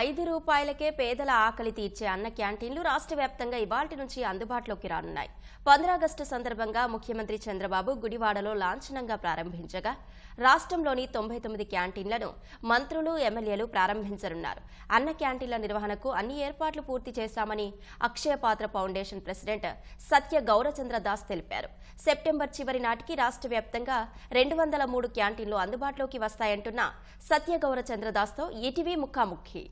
ఐదు రూపాయలకే పేదల ఆకలి తీర్చే అన్న క్యాంటీన్లు రాష్ట్ర వ్యాప్తంగా ఇవాల్టి నుంచి అందుబాటులోకి రానున్నాయి. పంద్రాగస్టు సందర్భంగా ముఖ్యమంత్రి చంద్రబాబు గుడివాడలో లాంఛనంగా ప్రారంభించగా రాష్ట్రంలోని తొంభై తొమ్మిది క్యాంటీన్లను మంత్రులు ఎమ్మెల్యేలు ప్రారంభించనున్నారు. అన్న క్యాంటీన్ల నిర్వహణకు అన్ని ఏర్పాట్లు పూర్తి చేశామని అక్షయపాత్ర ఫౌండేషన్ ప్రెసిడెంట్ సత్య గౌరచంద్ర దాస్ తెలిపారు. సెప్టెంబర్ చివరి నాటికి రాష్ట్ర వ్యాప్తంగా రెండు వందల మూడు క్యాంటీన్లు అందుబాటులోకి వస్తాయంటున్న సత్య గౌరచంద్ర దాస్తో ఈటీవీ ముఖాముఖి.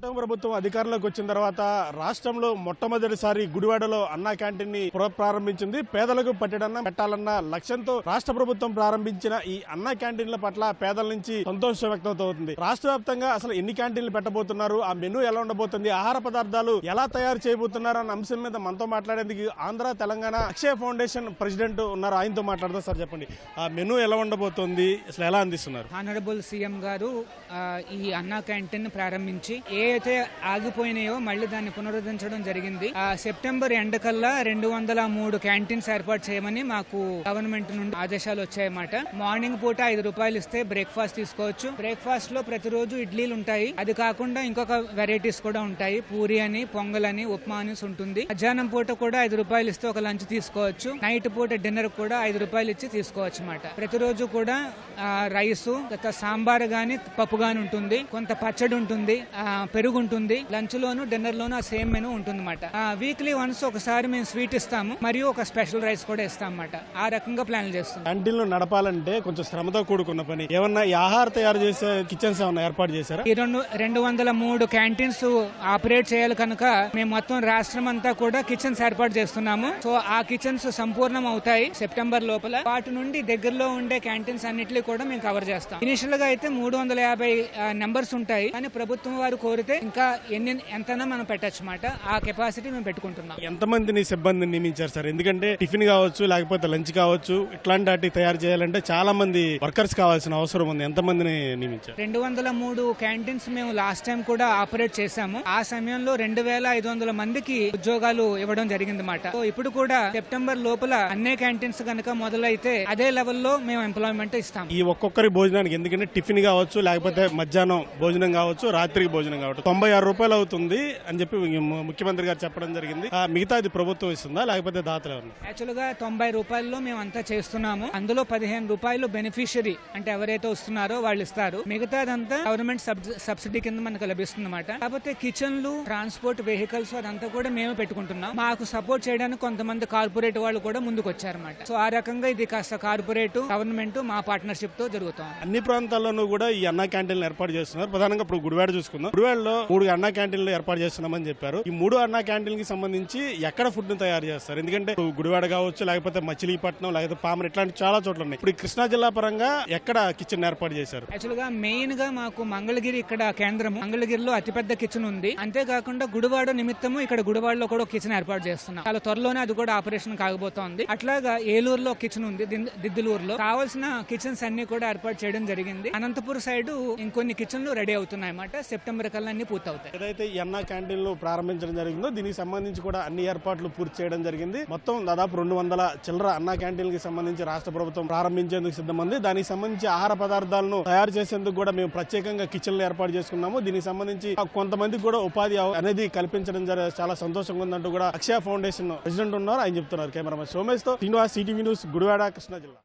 కుటుంబ ప్రభుత్వం అధికారంలోకి వచ్చిన తర్వాత రాష్ట్రంలో మొట్టమొదటిసారి గుడివాడలో అన్నా క్యాంటీన్ని ప్రారంభించింది. పేదలకు పట్టడన్న పెట్టాలన్న లక్ష్యంతో రాష్ట్ర ప్రభుత్వం ప్రారంభించిన ఈ అన్నా క్యాంటీన్ల పట్ల పేదల నుంచి సంతోషం వ్యక్తమవుతుంది. రాష్ట్ర వ్యాప్తంగా అసలు ఎన్ని క్యాంటీన్లు పెట్టబోతున్నారు? ఆ మెనూ ఎలా ఉండబోతుంది? ఆహార పదార్థాలు ఎలా తయారు చేయబోతున్నారు? అన్న అంశం మీద మనతో మాట్లాడేందుకు ఆంధ్ర తెలంగాణ అక్షయ ఫౌండేషన్ ప్రెసిడెంట్ ఉన్నారు. ఆయనతో మాట్లాడదాం సార్ చెప్పండి. ఆ మెనూ ఎలా ఉండబోతోంది? అసలు ఎలా అందిస్తున్నారు? ఆనరబుల్ సీఎం గారు ఈ అన్నా క్యాంటీన్ ప్రారంభించి ఏ అయితే ఆగిపోయినాయో మళ్ళీ దాన్ని పునరుద్ధరించడం జరిగింది. ఆ, సెప్టెంబర్ ఎండ్ కల్లా రెండు వందల మూడు క్యాంటీన్స్ ఏర్పాటు చేయమని మాకు గవర్నమెంట్ నుండి ఆదేశాలు వచ్చాయన్నమాట. మార్నింగ్ పూట ఐదు రూపాయలు ఇస్తే బ్రేక్ఫాస్ట్ తీసుకోవచ్చు. బ్రేక్ఫాస్ట్లో ప్రతిరోజు ఇడ్లీలు ఉంటాయి. అది కాకుండా ఇంకొక వెరైటీస్ కూడా ఉంటాయి. పూరి అని పొంగల్ అని ఉప్మా అని ఉంటుంది. మధ్యాహ్నం పూట కూడా ఐదు రూపాయలు ఇస్తే ఒక లంచ్ తీసుకోవచ్చు. నైట్ పూట డిన్నర్ కూడా ఐదు రూపాయలు ఇచ్చి తీసుకోవచ్చు అన్నమాట. ప్రతిరోజు కూడా రైస్ సాంబార్ గాని పప్పు గాని ఉంటుంది. కొంత పచ్చడి ఉంటుంది. పెరుగు ఉంటుంది లంచ్ లోను డిన్నర్ లోను ఆ సేమ్ మెనూ ఉంటుంది అనమాట వీక్లీ వన్స్ ఒకసారి మేము స్వీట్ ఇస్తాము. మరియు ఒక స్పెషల్ రైస్ కూడా ఇస్తాం అన్నమాట ఆ రకంగా ప్లాన్ చేస్తాం క్యాంటీన్లు నడపాలంటే కొంచెం శ్రమతో కూడుకున్న పని. ఏమన్నా ఆహార తయారు చేసే కిచెన్స్ ఏమన్నా ఏర్పాటు చేశారా? ఈ రెండు రెండు వందల మూడు క్యాంటీన్స్ ఆపరేట్ చేయాలి కనుక మేము మొత్తం రాష్ట్రం అంతా కూడా కిచెన్స్ ఏర్పాటు చేస్తున్నాము. సో ఆ కిచెన్స్ సంపూర్ణం అవుతాయి సెప్టెంబర్ లోపల. వాటి నుండి దగ్గరలో ఉండే క్యాంటీన్స్ అన్నిటిని కూడా మేము కవర్ చేస్తాం. ఇనిషియల్గా అయితే మూడు వందల యాభై నెంబర్స్ ఉంటాయి. కానీ ప్రభుత్వం వారు కోరితే ఇంకా ఎన్ని ఎంతైనా మనం పెట్టచ్చు అన్నమాట ఆ కెపాసిటీ మేము పెట్టుకుంటున్నాం. ఎంతమందిని సిబ్బందిని నియమించారు సార్? ఎందుకంటే టిఫిన్ కావచ్చు లేకపోతే లంచ్ కావచ్చు ఇట్లాంటి వాటి తయారు చేయాలంటే చాలా మంది వర్కర్స్ కావాల్సిన అవసరం ఉంది. ఎంతమందిని నియమించారు? రెండు వందల మూడు క్యాంటీన్స్ మేము లాస్ట్ టైం కూడా ఆపరేట్ చేశాము. ఆ సమయంలో రెండు వేల ఐదు వందల మందికి ఉద్యోగాలు ఇవ్వడం జరిగింది మాట. సో ఇప్పుడు కూడా సెప్టెంబర్ లోపల అన్ని క్యాంటీన్స్ కనుక మొదలైతే అదే లెవెల్లో మేము ఎంప్లాయ్మెంట్ ఇస్తాం. ఈ ఒక్కొక్కరి భోజనానికి ఎందుకంటే టిఫిన్ కావచ్చు లేకపోతే మధ్యాహ్నం భోజనం కావచ్చు రాత్రికి భోజనం కావచ్చు. తొంభై ఆరు రూపాయలు అవుతుంది అని చెప్పి ముఖ్యమంత్రి గారు చెప్పడం జరిగింది. ఆ, మిగతాది ప్రభుత్వం ఇస్తుందా? లేకపోతే దాతలు ఎవరు యాక్చువల్గా తొంభై రూపాయల్లో మేము అంతా చేస్తున్నాము. అందులో పదిహేను రూపాయలు బెనిఫిషియరీ అంటే ఎవరైతే వస్తున్నారో వాళ్ళు ఇస్తారు. మిగతాదంతా గవర్నమెంట్ సబ్సిడీ కింద మనకు లభిస్తుంది అనమాట కాకపోతే కిచెన్లు ట్రాన్స్పోర్ట్ వెహికల్స్ అదంతా కూడా మేము పెట్టుకుంటున్నాం. మాకు సపోర్ట్ చేయడానికి కొంతమంది కార్పొరేట్ వాళ్ళు కూడా ముందుకు వచ్చారన్నమాట సో ఆ రకంగా ఇది కాస్త కార్పొరేట్ గవర్నమెంట్ మా పార్ట్నర్షిప్తో జరుగుతుంది. అన్ని ప్రాంతాల్లోనూ కూడా ఈ అన్నా క్యాంటీన్లు ఏర్పాటు చేస్తున్నారు. ప్రధానంగా ఇప్పుడు గుడివాడ చూసుకుందాం. గుడివాడలో మూడు అన్నా క్యాంటీన్లు ఏర్పాటు చేస్తున్నామని చెప్పారు. ఈ మూడు అన్నా క్యాంటీన్కి సంబంధించి ఎక్కడ ఫుడ్ని తయారు చేస్తారు? ఎందుకంటే గుడివాడ కావచ్చు లేకపోతే మచిలీపట్నం లేకపోతే పామర్ ఇట్లాంటి చాలా చోట్ల ఉన్నాయి. ఇప్పుడు కృష్ణా జిల్లా పరంగా ఎక్కడ కిచెన్ ఏర్పాటు చేశారు? యాక్చువల్గా మెయిన్గా మాకు మంగళగిరి ఇక్కడ కేంద్రం మంగళగిరిలో అతిపెద్ద కిచెన్ ఉంది. అంతేకాకుండా గుడివాడ నిమిత్తము ఇక్కడ గుడివాడలో కూడా కిచెన్ ఏర్పాటు చేస్తున్నాం. చాలా త్వరలోనే అది కూడా ఆపరేషన్ కాగబోతోంది అట్లాగా ఏలూరులో కిచెన్ ఉంది దిద్దులూరులో. కావాల్సిన కిచెన్స్ అన్ని కూడా ఏర్పాటు చేయడం జరిగింది. అనంతపురం సైడ్ ఇంకొన్ని కిచెన్లు రెడీ అవుతున్నాయి అన్నమాట సెప్టెంబర్ కల్లా అన్ని పూర్తవుతాయి. ఏదైతే ఎన్నా అన్నా క్యాంటీన్లు ప్రారంభించడం జరిగిందో దీనికి సంబంధించి కూడా అన్ని ఏర్పాట్లు పూర్తి చేయడం జరిగింది. మొత్తం దాదాపు రెండు వందల చిల్లర అన్నా క్యాంటీన్కి సంబంధించి రాష్ట్ర ప్రభుత్వం ప్రారంభించేందుకు సిద్ధమంది. దానికి సంబంధించి ఆహార పదార్థాలను తయారు చేసేందుకు కూడా మేము ప్రత్యేకంగా కిచెన్లు ఏర్పాటు చేసుకున్నాము. దీనికి సంబంధించి కొంతమందికి కూడా ఉపాధి అనేది కల్పించడం చాలా సంతోషంగా ఉందంటూ కూడా అక్షయ ఫౌండేషన్ ప్రెసిడెంట్ ఉన్నారు. ఆయన చెప్తున్నారు కెమెరామెన్ సోమేష్తో శ్రీనివాస్ సిటీవీ న్యూస్ గుడివాడ కృష్ణా జిల్లా.